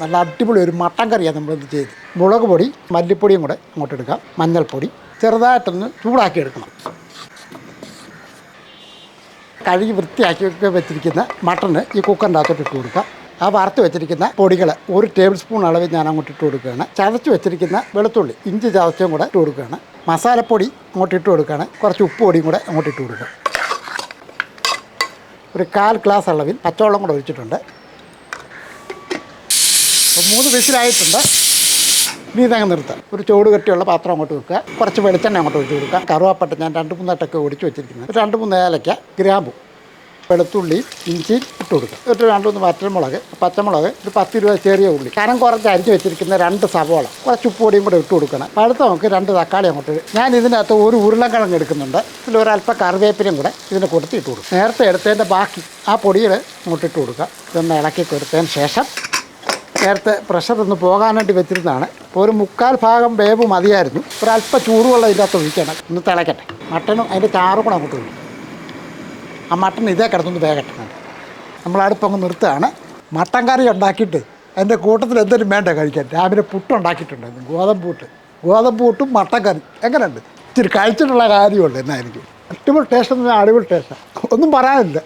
നല്ല അടിപൊളി ഒരു മട്ടൻ കറിയാണ് നമ്മളിത് ചെയ്ത്. മുളക് പൊടി മല്ലിപ്പൊടിയും കൂടെ അങ്ങോട്ട് എടുക്കാം. മഞ്ഞൾപ്പൊടി ചെറുതായിട്ടൊന്ന് ചൂടാക്കി എടുക്കണം. കഴുകി വൃത്തിയാക്കി വെച്ചിരിക്കുന്ന മട്ടണ് ഈ കുക്കറിന്റെ അകത്തോട്ട് ഇട്ട് കൊടുക്കാം. ആ വറുത്ത് വെച്ചിരിക്കുന്ന പൊടികൾ ഒരു ടേബിൾ സ്പൂൺ അളവിൽ ഞാൻ അങ്ങോട്ട് ഇട്ട് കൊടുക്കുകയാണ്. ചതച്ച് വെച്ചിരിക്കുന്ന വെളുത്തുള്ളി ഇഞ്ചി ചതച്ചും കൂടെ ഇട്ട് കൊടുക്കുകയാണ്. മസാലപ്പൊടി അങ്ങോട്ട് ഇട്ട് കൊടുക്കുകയാണ്. കുറച്ച് ഉപ്പ് പൊടിയും കൂടെ അങ്ങോട്ട് ഇട്ട് കൊടുക്കുക ഒരു കാൽ ഗ്ലാസ് അളവിൽ പച്ചവെള്ളം കൂടെ ഒഴിച്ചിട്ടുണ്ട്. മൂന്ന് വിസിലായിട്ടുണ്ട്. ഇനി ഇതങ്ങ് നിർത്താം. ഒരു ചോട് കെട്ടിയുള്ള പാത്രം അങ്ങോട്ട് വെക്കുക. കുറച്ച് വെളിച്ചെണ്ണ അങ്ങോട്ട് ഒഴിച്ച് കൊടുക്കുക. കറുവാപ്പട്ട ഞാൻ രണ്ട് മൂന്നെട്ടൊക്കെ ഒടിച്ച് വെച്ചിരിക്കുന്നത്. രണ്ട് മൂന്ന് ഏലയ്ക്ക ഗ്രാമ്പു വെളുത്തുള്ളി ഇഞ്ചി ഇട്ട് കൊടുക്കുക. ഒരു രണ്ട് മൂന്ന് വറ്റൽമുളക് പച്ചമുളക് ഒരു പത്ത് ഇരുപത് ചെറിയ ഉള്ളി. കനം കുറച്ച് അരിഞ്ഞ് വെച്ചിരിക്കുന്ന രണ്ട് സവോള. കുറച്ച് ഉപ്പുപൊടിയും കൂടെ ഇട്ട് കൊടുക്കണം. പഴുത്ത നമുക്ക് രണ്ട് തക്കാളി അങ്ങോട്ട് ഞാൻ ഇതിനകത്ത് ഒരു ഉരുളക്കിഴങ്ങ് എടുക്കുന്നുണ്ട്. ഇതിൽ ഒരല്പം കറിവേപ്പിനും കൂടെ ഇതിന് കൊടുത്ത് ഇട്ട് കൊടുക്കും നേരത്തെ എടുത്തതിന്റെ ബാക്കി ആ പൊടിയിൽ അങ്ങോട്ട് കൊടുക്കുക. ഇതൊന്ന് ഇളക്കി കൊടുത്തതിന് ശേഷം നേരത്തെ പ്രഷർ ഒന്ന് പോകാനായിട്ട് വെച്ചിരുന്നതാണ്. അപ്പോൾ ഒരു മുക്കാൽ ഭാഗം വേവ് മതിയായിരുന്നു. ഒരല്പ ചൂടുവെള്ളം ഇതിനകത്ത് ഒഴിക്കണം. ഒന്ന് തിളയ്ക്കട്ടെ മട്ടനും അതിന്റെ ചാറും കൂടെ അങ്ങോട്ട് ഒഴിക്കും ആ മട്ടൺ ഇതേ കിടന്നൊന്ന് വേഗട്ടെ നമ്മൾ അടുപ്പങ്ങ് നിർത്തുകയാണ്. മട്ടൻ കറി ഉണ്ടാക്കിയിട്ട് അതിന്റെ കൂട്ടത്തിൽ എന്തെങ്കിലും വേണ്ട കഴിക്കാൻ? രാവിലെ പുട്ടുണ്ടാക്കിയിട്ടുണ്ടായിരുന്നു ഗോതമ്പ് പുട്ട്. ഗോതമ്പ് പുട്ടും മട്ടൻ കറി. എങ്ങനെയുണ്ട്? ഇച്ചിരി കഴിച്ചിട്ടുള്ള കാര്യമുണ്ട് എന്നായിരിക്കും. അടിപൊളി ടേസ്റ്റ് എന്ന് പറഞ്ഞാൽ അടിപൊളി ടേസ്റ്റാണ് ഒന്നും പറയാനില്ല.